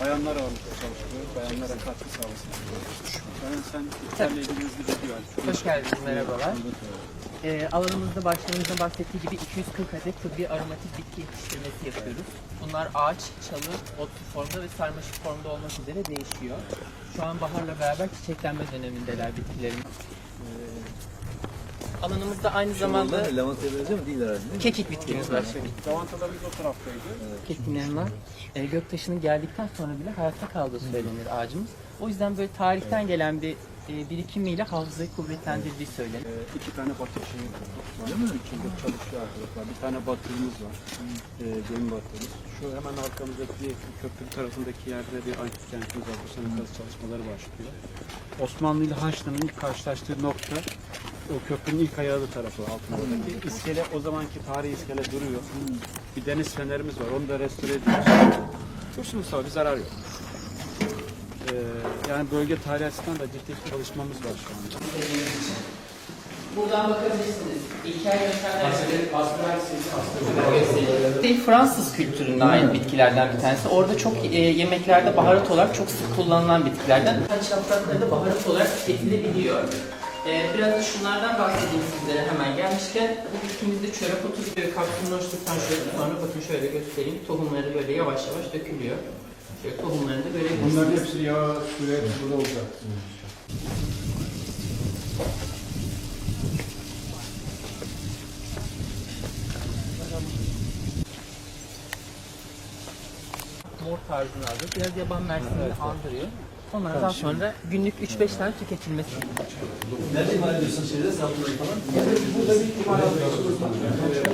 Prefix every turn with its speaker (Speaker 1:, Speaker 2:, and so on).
Speaker 1: Bayanlar ağırlıklı çalışıyor, bayanlara katkı sağlasın. Bayan sen İhtar'la ilgili hızlı bir güven.
Speaker 2: Hoş geldiniz, merhabalar. E, alanımızda başlığımızda bahsettiği gibi 240 adet tıbbi aromatik bitki yetiştirmesi yapıyoruz. Bunlar ağaç, çalı, otlu formda ve sarmaşık formda olmak üzere değişiyor. Şu an baharla beraber çiçeklenme dönemindeler bitkilerin. E, alanımızda aynı zamanda
Speaker 3: Lavantaya benziyor mu? Değil herhalde değil mi?
Speaker 2: kekik bitkimiz var.
Speaker 1: Lavantalarımız o taraftaydı.
Speaker 2: Kekiklerim var. Ee, göktaşının geldikten sonra bile hayatta kaldığı söylenir ağacımız. O yüzden böyle tarihten gelen bir e, birikimiyle hafızayı kuvvetlendirdiği söylenir.
Speaker 1: Ee, iki tane batı şeyi Öyle mi? İçinde çalışıyor arkadaşlar. Bir tane batırımız var. Ee, gemi batırımız. Şu hemen arkamızdaki köprü tarafındaki yerde bir antik kentimiz var. Bu sene kazı çalışmaları başlıyor. Osmanlı ile Haçlı'nın ilk karşılaştığı nokta o köprünün ilk ayağı tarafı altındaki. İskele o zamanki tarihi iskele duruyor. Bir deniz fenerimiz var. Onu da restore ediyoruz. Dursun Mustafa bir zarar yok. Ee, yani bölge tarihi açısından da ciddi bir çalışmamız var şu anda.
Speaker 2: Buradan bakabilirsiniz. İlkel yöntemler Fransız kültürüne ait bitkilerden bir tanesi. Orada çok e, yemeklerde baharat olarak çok sık kullanılan bitkilerden. Haç yaprakları da baharat olarak tüketilebiliyor. E, biraz da şunlardan bahsedeyim sizlere hemen gelmişken. Bu bitkimizde çörek otu gibi kapsülünü açtıktan şöyle sonra bakın şöyle göstereyim. Tohumları böyle yavaş yavaş dökülüyor. Şöyle tohumlarını da görebilirsiniz.
Speaker 1: Bunların hepsi yağ, hepsi burada olacak.
Speaker 2: mor tarzını alıyor. Biraz yaban mersinini andırıyor. Onlardan sonra günlük 3-5 tane tüketilmesi.
Speaker 3: Nerede imal ediyorsun şeyde? Falan?
Speaker 1: Teşekkür ederim.